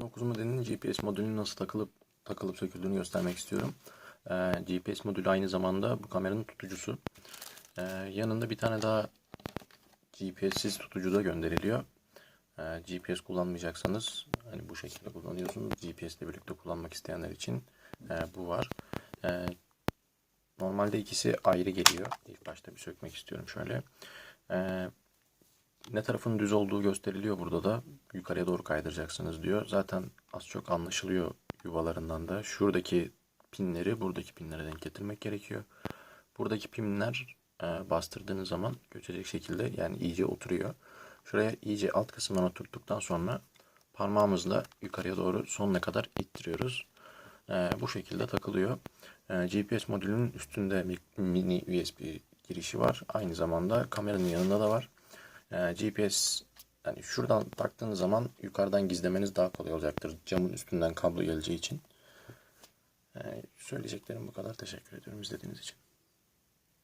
9 modelinin GPS modülünün nasıl takılıp takılıp söküldüğünü göstermek istiyorum. Ee, GPS modülü aynı zamanda bu kameranın tutucusu. Ee, yanında bir tane daha GPS'siz tutucu da gönderiliyor. Ee, GPS kullanmayacaksanız hani bu şekilde kullanıyorsunuz. GPS ile birlikte kullanmak isteyenler için e, bu var. Ee, normalde ikisi ayrı geliyor. İlk başta bir sökmek istiyorum şöyle. Ee, ne tarafın düz olduğu gösteriliyor burada da. Yukarıya doğru kaydıracaksınız diyor. Zaten az çok anlaşılıyor yuvalarından da. Şuradaki pinleri buradaki pinlere denk getirmek gerekiyor. Buradaki pinler e, bastırdığınız zaman göçecek şekilde yani iyice oturuyor. Şuraya iyice alt kısımdan oturttuktan sonra parmağımızla yukarıya doğru sonuna kadar ittiriyoruz. E, bu şekilde takılıyor. E, GPS modülünün üstünde mini USB girişi var. Aynı zamanda kameranın yanında da var. Ee, GPS yani şuradan taktığınız zaman yukarıdan gizlemeniz daha kolay olacaktır. Camın üstünden kablo geleceği için. Ee, söyleyeceklerim bu kadar. Teşekkür ediyorum izlediğiniz için.